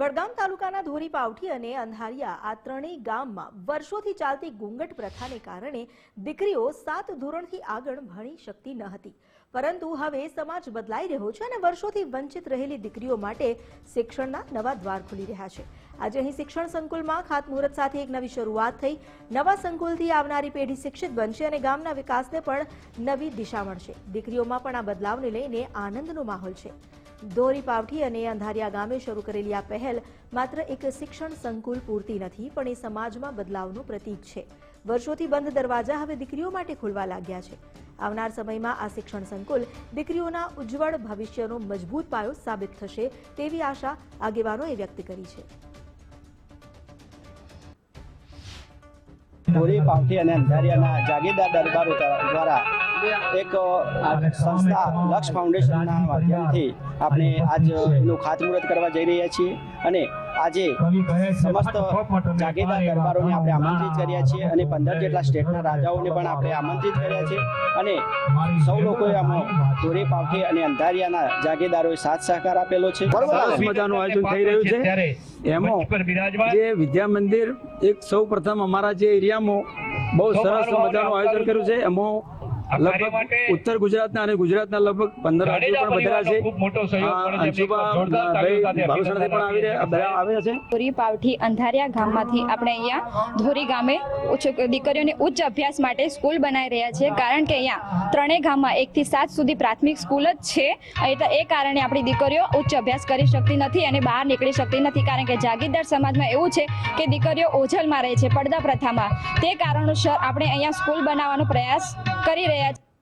વડગામ તાલુકાના ધોરી પાવઠી અને અંધારિયા આ ત્રણેય ગામમાં વર્ષોથી ચાલતી ઘૂંઘટ પ્રથાને કારણે દીકરીઓ સાત ધોરણથી આગળ ભણી શકતી ન હતી. પરંતુ હવે સમાજ બદલાઈ રહ્યો છે અને વર્ષોથી વંચિત રહેલી દીકરીઓ માટે શિક્ષણના નવા દ્વાર ખુલી રહ્યા છે. આજે અહીં શિક્ષણ સંકુલમાં ખાતમુહૂર્ત સાથે એક નવી શરૂઆત થઈ. નવા સંકુલથી આવનારી પેઢી શિક્ષિત બનશે અને ગામના વિકાસને પણ નવી દિશા મળશે. દીકરીઓમાં પણ આ બદલાવને લઈને આનંદનો માહોલ છે. દોરી પાવઠી અને અંધારિયા ગામે શરૂ કરેલી આ પહેલ માત્ર એક શિક્ષણ સંકુલ પૂરતી નથી, પણ એ સમાજમાં બદલાવનું પ્રતીક છે. વર્ષોથી બંધ દરવાજા હવે દીકરીઓ માટે ખુલવા લાગ્યા છે. આવનાર સમયમાં આ શિક્ષણ સંકુલ દીકરીઓના ઉજ્જવળ ભવિષ્યનો મજબૂત પાયો સાબિત થશે તેવી આશા આગેવાનોએ વ્યક્ત કરી છે. ધોરી પાવઠી અને અંધારિયાના જાગીરદાર દરબાર દ્વારા એક સંસ્થા લક્ષ ફાઉન્ડેશનના માધ્યમથી આપણે આજ એનું ખાતમુહૂર્ત કરવા જઈ રહ્યા છીએ. અને આજે સમસ્ત જાગીરદાર દરબારોને આપણે આમંત્રિત કર્યા છીએ અને પંદર જેટલા સ્ટેટના રાજાઓને પણ આપણે આમંત્રિત કર્યા છે અને સૌ લોકોએ આમાં ધોરી પાવઠી અને અંધારિયાના જાગીરદારોએ સાથ સહકાર આપેલો છે. સરસ મજાનું આયોજન થઈ રહ્યું છે એમાં જે વિદ્યા મંદિર એક સૌ પ્રથમ અમારા જે એરિયામાં બહુ સરસ મજાનું આયોજન કર્યું છે. એમાં લગભગ ઉત્તર ગુજરાતના અને ગુજરાતના લગભગ પંદર રાજ્યો પણ બધા છે ખૂબ મોટો સહયોગ પણ આવી રહ્યા આવે છે. ધોરી પાવઠી અંધારિયા ગામમાંથી આપણે અહીંયા ધોરી ગામે દીકરીઓને ઉચ્ચ અભ્યાસ માટે સ્કૂલ બનાવી રહ્યા છે કારણ કે અહીંયા ત્રણેય ગામમાં એકથી સાત સુધી પ્રાથમિક સ્કૂલ જ છે. એટલે એ કારણે આપણી દીકરીઓ ઉચ્ચ અભ્યાસ કરી શકતી નથી અને બહાર નીકળી શકતી નથી. કારણ કે જાગીરદાર સમાજમાં એવું છે કે દીકરીઓ ઓઝલમાં રહે છે પડદા પ્રથામાં. તે કારણોસર આપણે અહીંયા સ્કૂલ બનાવવાનો પ્રયાસ કરી રહ્યા છીએ